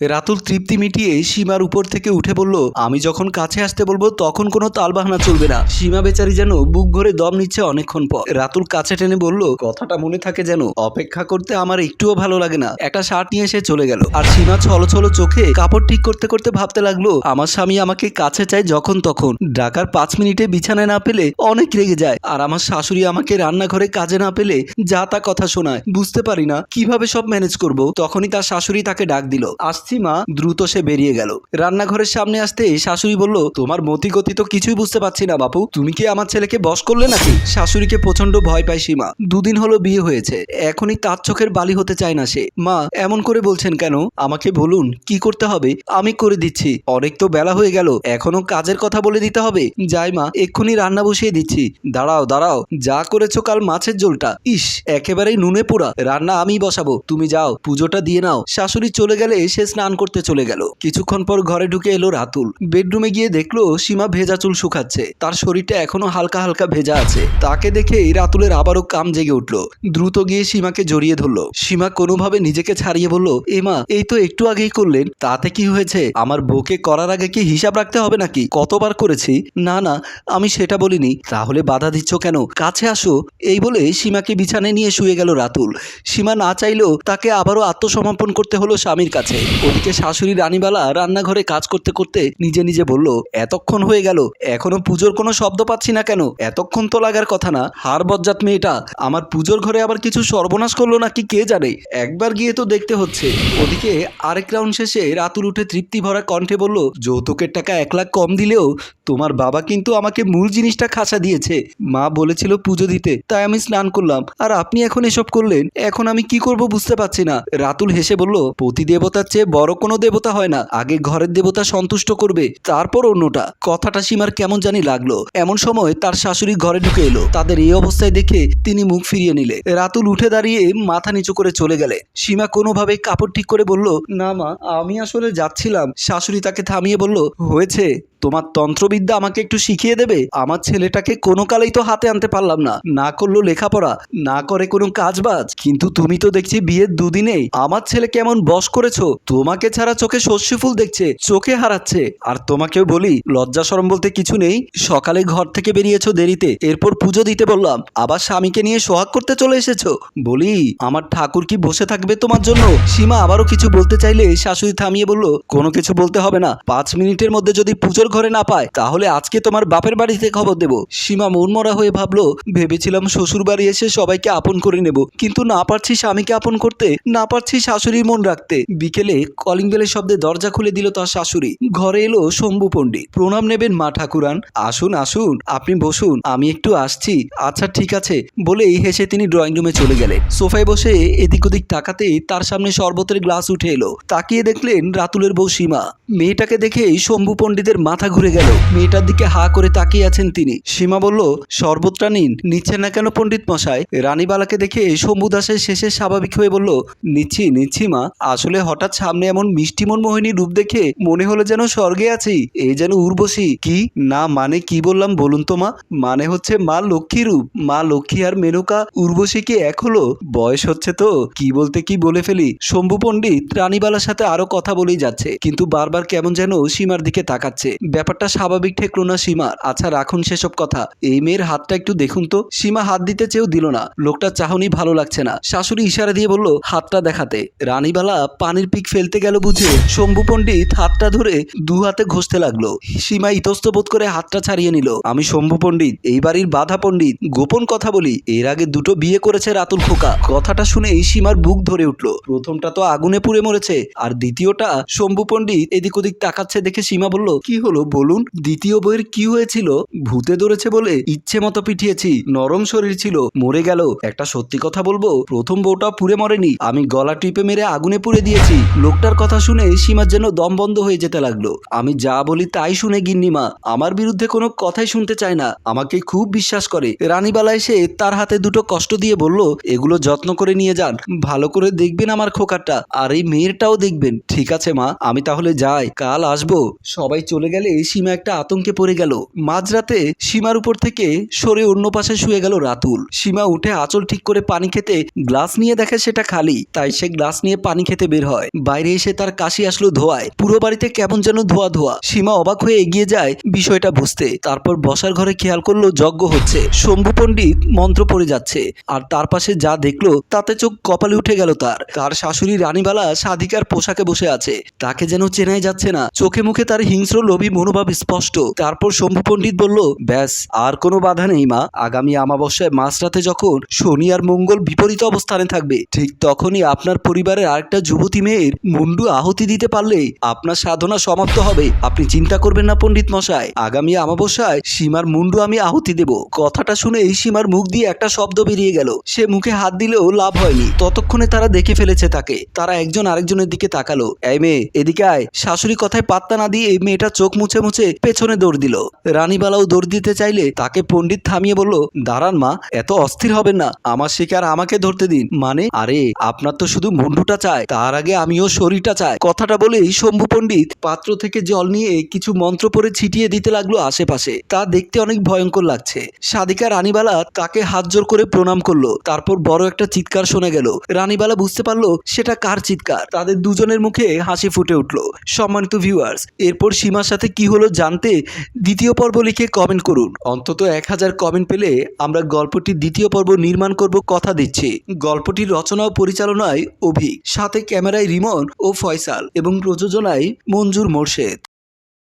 রাতুল তৃপ্তি মিটিয়ে সীমার উপর থেকে উঠে বলল, আমি যখন কাছে আসতে বলব, তখন কোনো তালবাহানা চলবে না। সীমা বেচারি যেন বুক ভরে দম নিচ্ছে অনেকক্ষণ পর। রাতুল কাছে টেনে বলল, কথাটা মনে থাকে যেন। অপেক্ষা করতে আমার একটুও ভালো লাগে না। একটা শার্ট নিয়ে এসে চলে গেল। আর সীমা ছলো ছলো চোখে কাপড় ঠিক করতে করতে ভাবতে লাগল, আমার স্বামী আমাকে কাছে চায় যখন তখন। ডাকার পাঁচ মিনিটে বিছানায় না পেলে অনেক রেগে যায়। আর আমার শাশুড়ি আমাকে রান্নাঘরে কাজে না পেলে যা তা কথা শোনায়। বুঝতে পারি না, কীভাবে সব ম্যানেজ করব? তখনই তার শাশুড়ি তাকে ডাক দিল আসছি মা দ্রুত সে বেরিয়ে গেল। রান্নাঘরের সামনে আসতে শাশুড়ি বলল, তোমার মতি গতি তো কিছুই বুঝতে পারছি না বাপু। তুমি কি আমার ছেলেকে বস করলে নাকি? শাশুড়িকে প্রচণ্ড ভয় পায় সীমা। দুদিন হলো বিয়ে হয়েছে। এখনই তার চোখের বালি হতে চায় না সে। মা, এমন করে বলছেন কেন? আমাকে বলুন, কি করতে হবে? আমি করে দিচ্ছি। অনেক তো বেলা হয়ে গেল। এখনও কাজের কথা বলে দিতে হবে। যাই মা, এক্ষুনি রান্না বসিয়ে দিচ্ছি। দাঁড়াও দাঁড়াও। যা করেছ কাল মাছের ঝোলটা। ইস, একেবারেই নুনে পোড়া। রান্না আমি বসাবো। তুমি যাও, পুজোটা দিয়ে নাও। শাশুড়ি চলে গেলে সে স্নান করতে চলে গেল। কিছুক্ষণ পর ঘরে ঢুকে এলো রাতুল। বেডরুমে গিয়ে দেখল সীমা ভেজা চুল শুকাচ্ছে। তার শরীরটা এখনও হালকা হালকা ভেজা আছে। তাকে দেখেই রাতুলের আবারও কাম জেগে উঠল। দ্রুত গিয়ে সীমাকে জড়িয়ে ধরলো। সীমা কোনোভাবে নিজেকে ছাড়িয়ে বলল এমা এই তো একটু আগেই করলেন। তাতে কি হয়েছে? আমার বউকে করার আগে কি হিসাব রাখতে হবে নাকি? কতবার করেছি? না না, আমি সেটা বলিনি। তাহলে বাধা দিচ্ছ কেন? কাছে আসো। এই বলে সীমাকে বিছানায় নিয়ে শুয়ে গেল রাতুল। সীমা না চাইলেও তাকে আবারও আত্মসমর্পণ করতে হলো স্বামীর কাছে। ওদিকে শাশুড়ি রানীবালা রান্নাঘরে কাজ করতে করতে নিজে নিজে বলল, এতক্ষণ হয়ে গেল, এখনও পুজোর কোনো শব্দ পাচ্ছি না কেন? এতক্ষণ তো লাগার কথা না। হার বজ্জাত মেয়েটা, আমার পুজোর ঘরে আবার কিছু সর্বনাশ করল নাকি কে জানে? একবার গিয়ে তো দেখতে হচ্ছে। ওদিকে আরেক রাউন্ড শেষে রাতুল উঠে তৃপ্তি ভরা কণ্ঠে বলল, যৌতুকের টাকা এক লাখ কম দিলেও তোমার বাবা কিন্তু আমাকে মূল জিনিসটা খাসা দিয়েছে। মা বলেছিল পুজো দিতে, তাই আমি স্নান করলাম। আর আপনি এখন এসব করলেন, এখন আমি কি করব বুঝতে পারছি না। রাতুল হেসে বলল প্রতি দেবতার চেয়ে বড় কোনো দেবতা হয় না। আগে ঘরের দেবতা সন্তুষ্ট করবে, তারপর অন্যটা। কথাটা সীমার কেমন জানি লাগল। এমন সময় তার শাশুড়ি ঘরে ঢুকে এলো। তাদের এই অবস্থায় দেখে তিনি মুখ ফিরিয়ে নিলে। রাতুল উঠে দাঁড়িয়ে মাথা নিচু করে চলে গেলে। সীমা কোনোভাবে কাপড় ঠিক করে বলল, না মা, আমি আসলে যাচ্ছিলাম। শাশুড়ি তাকে থামিয়ে বলল, হয়েছে। তোমার তন্ত্রবিদ্যা আমাকে একটু শিখিয়ে দেবে? আমার ছেলেটাকে কোনো কালেই তো হাতে আনতে পারলাম না। না করল লেখাপড়া, না করে কোনো কাজবাজ। কিন্তু তুমি তো দেখছি বিয়ের দুদিনেই। আমার ছেলে কেমন বশ করেছ? তোমাকে ছাড়া চোখে শস্য ফুল দেখছে, চোখে হারাচ্ছে। আর তোমাকেও বলি, লজ্জা সরম বলতে কিছু নেই। সকালে ঘর থেকে বেরিয়েছো দেরিতে। এরপর পুজো দিতে বললাম। আবার স্বামীকে নিয়ে সোহাগ করতে চলে এসেছ। বলি, আমার ঠাকুর কি বসে থাকবে তোমার জন্য? সীমা আবারও কিছু বলতে চাইলে শাশুড়ি থামিয়ে বলল, কোনো কিছু বলতে হবে না। পাঁচ মিনিটের মধ্যে যদি পুজোর ঘরে না পায়, তাহলে আজকে তোমার বাপের বাড়িতে খবর দেব। সীমা মনমরা হয়ে ভাবলো, ভেবেছিলাম শ্বশুর বাড়ি এসে সবাইকে আপন করে নেব, কিন্তু না পারছি স্বামীকে আপন করতে, না পারছি শাশুড়ির মন রাখতে। বিকেলে কলিং বেলের শব্দে দরজা খুলে দিল তার শাশুড়ি। ঘরে এলো শম্ভু পণ্ডিত। প্রণাম নেবেন মা ঠাকুরান। আসুন আসুন, আপনি বসুন, আমি একটু আসছি। আচ্ছা ঠিক আছে, বলেই হেসে তিনি ড্রয়িং রুমে চলে গেলেন। সোফায় বসে এদিক ওদিক তাকাতেই তার সামনে শরবতের গ্লাস উঠে এলো। তাকিয়ে দেখলেন রাতুলের বউ সীমা। মেয়েটাকে দেখেই শম্ভু পণ্ডিতের মাথা ঘুরে গেল। মেয়েটার দিকে হা করে তাকিয়ে আছেন তিনি। সীমা বলল শরবতটা নিন। নিচ্ছেন না কেন পণ্ডিত মশাই? রানীবালাকে দেখে শম্ভু দাসের শেষে স্বাভাবিক হয়ে বলল, নিচ্ছি নিচ্ছি মা। আসলে হঠাৎ সামনে এমন মিষ্টিমন মোহিনী রূপ দেখে মনে হলো যেন স্বর্গে আছি। এই যেন উর্বশী। কি? না মানে কি বললাম বলুন তো মা। মানে হচ্ছে মা লক্ষ্মী রূপ। মা লক্ষ্মী আর মেনকা উর্বশী কি এক হলো? বয়স হচ্ছে তো। কি বলতে কি বলে ফেলি? শম্ভু পণ্ডিত রানীবালার সাথে আরও কথা বলেই যাচ্ছে। কিন্তু বারবার কেমন যেন সীমার দিকে তাকাচ্ছে। ব্যাপারটা স্বাভাবিক ঠেকলো না সীমার আচ্ছা রাখুন সেসব কথা। এই মেয়ের হাতটা একটু দেখুন তো। সীমা হাত দিতে চেয়েও দিল না। লোকটার চাহনি ভালো লাগছে না। শাশুড়ি ইশারা দিয়ে বলল, হাতটা দেখাতে। রানীবালা পানির পিক ফেলতে গেল বুঝে শম্ভু পণ্ডিত হাতটা ধরে দু হাতে ঘষতে লাগল। সীমা ইতস্ত বোধ করে হাতটা ছাড়িয়ে নিল। আমি শম্ভু পণ্ডিত, এই বাড়ির বাধা পণ্ডিত। গোপন কথা বলি, এর আগে দুটো বিয়ে করেছে রাতুল খোকা। কথাটা শুনেই সীমার বুক ধরে উঠল। প্রথমটা তো আগুনে পুড়ে মরেছে, আর দ্বিতীয়টা শম্ভু পণ্ডিত এদিক ওদিক তাকাচ্ছে দেখে সীমা বলল, কি হলো? বলুন, দ্বিতীয় বইয়ের কি হয়েছিল? ভূতে ধরেছে বলে ইচ্ছে মতো পিঠিয়েছি নরম শরীর ছিল, মরে গেল। একটা সত্যি কথা বলব, প্রথম বউটা পুড়ে মরেনি, আমি গলা টিপে মেরে আগুনে পুড়ে দিয়েছি। লোকটার কথা শুনে সীমার যেন দম বন্ধ হয়ে যেতে লাগল। আমি যা বলি তাই শুনে গিন্নিমা, আমার বিরুদ্ধে কোনো কথাই শুনতে চায় না, আমাকে খুব বিশ্বাস করে। রানীবালা এসে তার হাতে দুটো কষ্ট দিয়ে বলল, এগুলো যত্ন করে নিয়ে যান, ভালো করে দেখবেন আমার খোকারটা, আর এই মেয়েরটাও দেখবেন। ঠিক আছে মা, আমি তাহলে যাই, কাল আসব। সবাই চলে গেলে চাইলে সীমা একটা আতঙ্কে পড়ে গেল। মাঝরাতে সীমার উপর থেকে সরে অন্য পাশে শুয়ে গেল রাতুল। সীমা উঠে আঁচল ঠিক করে পানি খেতে গ্লাস নিয়ে দেখে সেটা খালি, তাই সে গ্লাস নিয়ে পানি খেতে বের হয়। বাইরে এসে তার কাশি আসলো ধোয়ায়। পুরো বাড়িতে কেমন যেন ধোয়া ধোয়া। সীমা অবাক হয়ে এগিয়ে যায় বিষয়টা বুঝতে। তারপর বসার ঘরে খেয়াল করল যজ্ঞ হচ্ছে। শম্ভু পণ্ডিত মন্ত্র পড়ে যাচ্ছে। আর তার পাশে যা দেখল, তাতে চোখ কপালে উঠে গেল তার। তার শাশুড়ি রানীবালা সাধিকার পোশাকে বসে আছে। তাকে যেন চেনাই যাচ্ছে না। চোখে মুখে তার হিংস্র লোভী মনোভাব স্পষ্ট। তারপর শম্ভু পণ্ডিত বলল, ব্যাস, আর কোনো বাধা নেই, মা। আগামী আমাবস্যায় মাঝরাতে যখন শনি আর মঙ্গল বিপরীত অবস্থানে থাকবে, ঠিক তখনই আপনার পরিবারের আরেকটা যুবতী মেয়ের মুন্ডু আহুতি দিতে পারলে আপনার সাধনা সমাপ্ত হবে। আপনি চিন্তা করবেন না, পণ্ডিত মশাই। আগামী আমাবস্যায় সীমার মুন্ডু আমি আহুতি দেব। কথাটা শুনে এই সীমার মুখ দিয়ে একটা শব্দ বেরিয়ে গেল। সে মুখে হাত দিলেও লাভ হয়নি। ততক্ষণে তারা দেখে ফেলেছে তাকে। তারা একজন আরেকজনের দিকে তাকালো। এই মেয়ে, এদিকে আয়। শাশুড়ি কথায় পাত্তা না দিয়ে এই মেয়েটা চোখ মুছে মুছে পেছনে দৌড় দিল। রানীবালাও দৌড় দিতে চাইলে তাকে পণ্ডিত থামিয়ে বলল, দাঁড়ান মা, এত অস্থির হবেন না। আমার শিকার আমাকে ধরতে দিন। মানে আরে, আপনার তো শুধু মুন্ডুটা চায় তার আগে আমিও শরীরটা চাই। কথাটা বলেই শম্ভু পণ্ডিত পাত্র থেকে জল নিয়ে কিছু মন্ত্র পরে ছিটিয়ে দিতে লাগল আশেপাশে। তা দেখতে অনেক ভয়ঙ্কর লাগছে। সাদিকা রানীবালা তাকে হাত জোর করে প্রণাম করল। তারপর বড় একটা চিৎকার শোনা গেল। রানীবালা বুঝতে পারল, সেটা কার চিৎকার? তাদের দুজনের মুখে হাসি ফুটে উঠল। সম্মানিত ভিউয়ার্স এরপর সীমার সাথে কি হলো জানতে দ্বিতীয় পর্ব লিখে কমেন্ট করুন। অন্তত এক হাজার কমেন্ট পেলে আমরা গল্পটি দ্বিতীয় পর্ব নির্মাণ করব কথা দিচ্ছে। গল্পটির রচনা ও পরিচালনায় অভি সাথে ক্যামেরায় রিমন ও ফয়সাল এবং প্রযোজনায় মঞ্জুর মোর্শেদ।